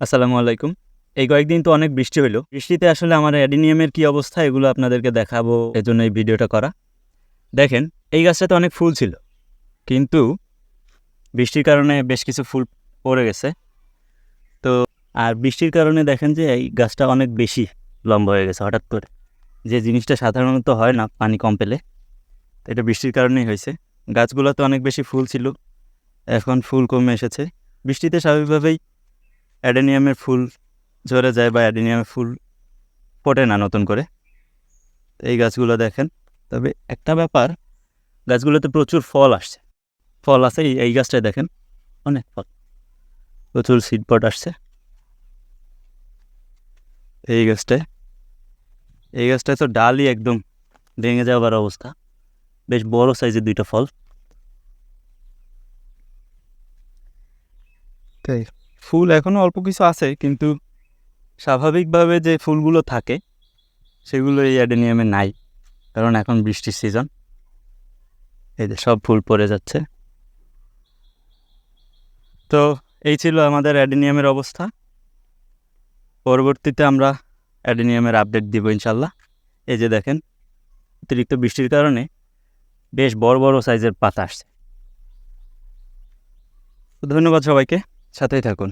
আসসালামু আলাইকুম। এই কয়েকদিন তো অনেক বৃষ্টি হলো বৃষ্টিতে আসলে আমার অ্যাডিনিয়ামের কি অবস্থা এগুলো আপনাদেরকে দেখাবো এজন্য এই ভিডিওটা করা। দেখেন, এই গাছটাতে অনেক ফুল ছিল, কিন্তু বৃষ্টির কারণে বেশ কিছু ফুল পড়ে গেছে। তো, আর বৃষ্টির কারণে দেখেন যে এই গাছটা অনেক বেশি লম্বা হয়ে গেছে হঠাৎ করে। যে জিনিসটা সাধারণত হয় না পানি কম পেলে এটা বৃষ্টির কারণেই হয়েছে। গাছগুলোতে অনেক বেশি ফুল ছিল, এখন ফুল কমে এসেছে। বৃষ্টিতে স্বাভাবিকভাবেই অ্যাডেনিয়ামের ফুল ঝরে যায় বা অ্যাডেনিয়ামের ফুল ফোটে না নতুন করে। এই গাছগুলো দেখেন। তবে একটা ব্যাপার, গাছগুলোতে প্রচুর ফল আসছে। ফল আছে, এই- গাছটায় দেখেন, অনেক ফল। প্রচুর সিডপট আসছে। এই গাছটায় এই গাছটায় তো ডালই একদম ভেঙে যাওয়ার অবস্থা। বেশ বড় সাইজের দুইটা ফল। তাই। ফুল এখনও অল্প কিছু আছে, কিন্তু স্বাভাবিকভাবে যে ফুলগুলো থাকে, সেগুলো এই অ্যাডেনিয়ামে নাই, কারণ এখন বৃষ্টির সিজন এই যে সব ফুল পড়ে যাচ্ছে। তো এই ছিল আমাদের অ্যাডেনিয়ামের অবস্থা। পরবর্তীতে আমরা অ্যাডেনিয়ামের আপডেট দিব ইনশাল্লাহ এই যে দেখেন, অতিরিক্ত বৃষ্টির কারণে বেশ বড় বড় সাইজের পাতা আসছে। ধন্যবাদ সবাইকে। সাথেই থাকুন।